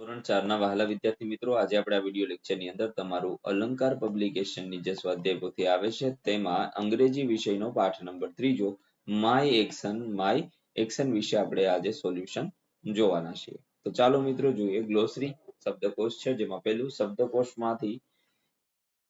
ધોરણ ચારના વહાલા વિદ્યાર્થી મિત્રો, આજે આપણે આ વીડિયો લેક્ચરની અંદર તમારું અલંકાર પબ્લિકેશનની જે સ્વાધ્યાય પોથી આવે છે, તેમાં અંગ્રેજી વિષયનો પાઠ નંબર ત્રીજો માય એક્શન માય એક્શન વિશે આપણે આજે સોલ્યુશન જોવાના છીએ. તો ચાલો મિત્રો જોઈએ ગ્લોસરી શબ્દકોશ છે, જેમાં પહેલું શબ્દકોશમાંથી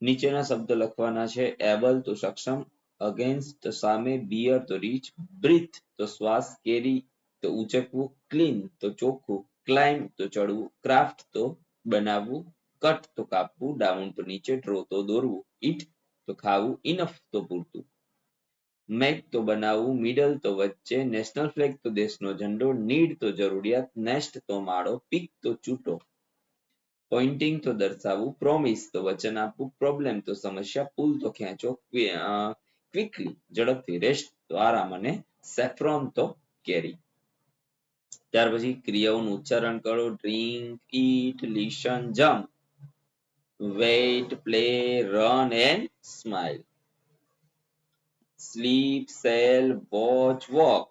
નીચેના શબ્દ લખવાના છે એબલ તો સક્ષમ અગેન્સ્ટ સામે બિયર તો રીચ બ્રીથ તો શ્વાસ કેરી તો ઉચકવું ક્લીન તો ચોખ્ખું ક્લાઇમ્બ તો ચડવું ક્રાફ્ટ તો બનાવવું કટ તો કાપવું ડાઉન તો નીચે ડ્રો તો દોરવું ઈટ તો ખાવું ઇનફ તો પૂરતું. મેક તો બનાવવું મિડલ તો વચ્ચે નેશનલ ફ્લેગ તો દેશનો ઝંડો નીડ તો જરૂરિયાત નેસ્ટ તો માળો પીક તો ચૂંટો. પોઇન્ટિંગ તો દર્શાવવું પ્રોમિસ તો વચન આપવું પ્રોબ્લેમ તો સમસ્યા પુલ તો ખેંચો ક્વિકલી ઝડપથી રેસ્ટ તો આરામ અને સેફ્રોન તો કેરી. ત્યાર પછી ક્રિયાઓનું ઉચ્ચારણ કરો drink eat listen jump wait play run and smile sell watch walk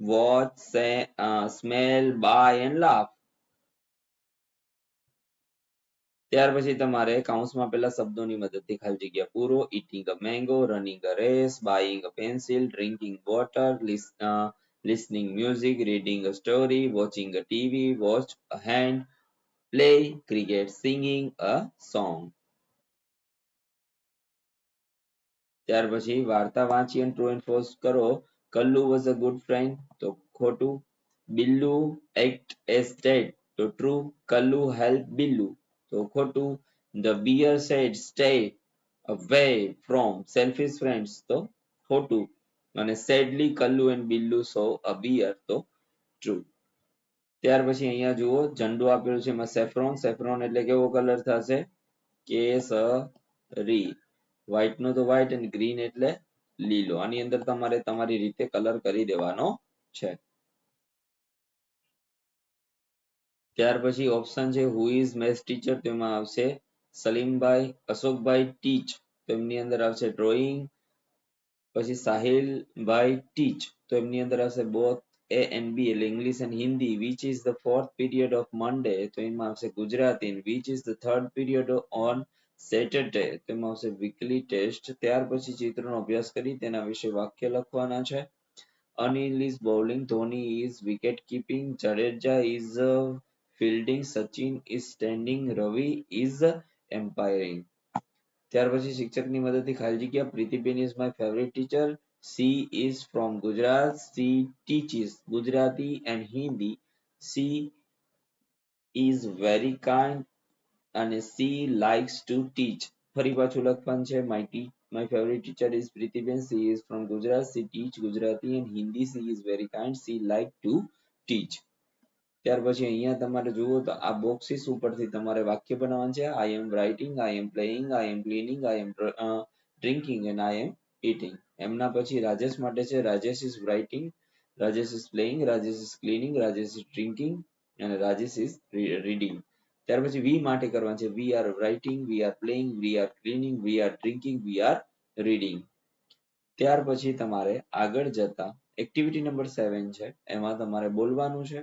watch say, uh, smell buy and laugh ત્યાર પછી તમારે કાઉન્સમાં પેલા શબ્દોની મદદથી ખાલી જગ્યા પૂરો eating a mango running a race buying a pencil drinking water listening music, reading a story, watching a tv watch a hand play, cricket singing a song. ત્યાર પછી વાર્તા વાંચી અને ટ્રુ એન્ડ ફોલ્સ કરો. Kallu was a good friend તો ખોટું. Billu act as dead તો true Kallu help Billu. તો ખોટું. The bear said stay away from selfish friends તો ખોટું. અને sadly, Kallu and Billu saw a bear bear તો ટ્રુ ત્યાર પછી અહીંયા જુઓ, ઝંડુ આપેલું છે એમાં સેફ્રોન. સેફ્રોન એટલે કેવો કલર થશે? કેસરી. વ્હાઈટ નો તો વ્હાઈટ અને ગ્રીન એટલે લીલો. આની અંદર તમારે તમારી રીતે કલર કરી દેવાનો છે. ત્યાર પછી ઓપ્શન છે હુ ઇઝ મેથ્સ ટીચર તેમાં આવશે સલીમભાઈ, અશોકભાઈ ટીચ તેમની અંદર આવશે ડ્રોઈંગ પછી સાહિલભાઈ ટીચ, તો એમની અંદર આવશે બોથ એ એન્ડ બી એટલે English and Hindi which is the fourth period of Monday તો એમાં આવશે Gujarati which is the third period on Saturday તેમાં આવશે વીકલી ટેસ્ટ ત્યાર પછી ચિત્રનો અભ્યાસ કરી, તેના વિશે વાક્ય લખવાના છે. Anil is bowling Dhoni is wicket keeping Jadeja is fielding Sachin is standing Ravi is umpiring ત્યાર પછી શિક્ષકની મદદથી ખાલી જગ્યા Pritiben is my favourite teacher she is from Gujarat she teaches Gujarati and Hindi she is very kind અને she likes to teach ફરી પાછું લખવાનું છે. My T my favourite teacher is Pritiben. She is from Gujarat she teach Gujarati and Hindi she is very kind she like to teach ત્યાર પછી અહીંયા તમારે જુઓ તો આ બોક્સિસ ઉપરથી તમારે વાક્ય બનાવવાનું છે. I am writing I am playing I am cleaning I am drinking and I am eating એમના પછી રાજેશ માટે છે. Rajesh is writing Rajesh is playing Rajesh is cleaning Rajesh is drinking અને રાજેશ ઇઝ રીડિંગ ત્યાર પછી વી માટે કરવાનું છે. We are writing we are playing we are cleaning we are drinking we are reading ત્યાર પછી તમારે આગળ જતા એક્ટિવિટી નંબર સેવન છે. એમાં તમારે બોલવાનું છે.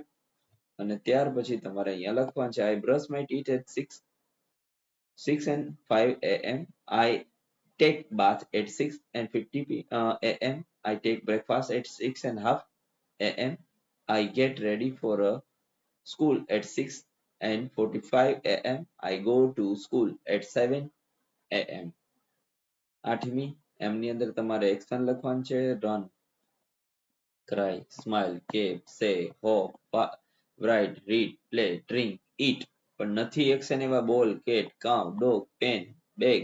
અને ત્યાર પછી તમારે અહીંયા લખવાનું છે I brush my teeth at six six and five AM I take bath at 6 and 50 p, uh, am. I take breakfast at 6 and half am. I get ready for a school at 6 and 45 am. I go to school at 7 am. આઠમી એમની અંદર તમારે action લખવાનું છે run cry smile cap say hope write read, play, drink, eat. પણ નથી action એવા ball cat cow dog pen bag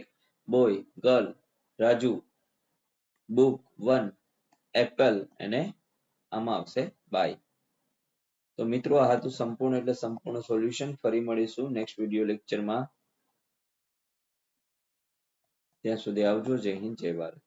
boy girl Raju book one apple અને આમાં આવશે બાય તો મિત્રો આ હતું સંપૂર્ણ એટલે સંપૂર્ણ સોલ્યુશન ફરી મળીશું નેક્સ્ટ વીડિયો લેક્ચરમાં ત્યાં સુધી આવજો. જય હિન્દ જય ભારત.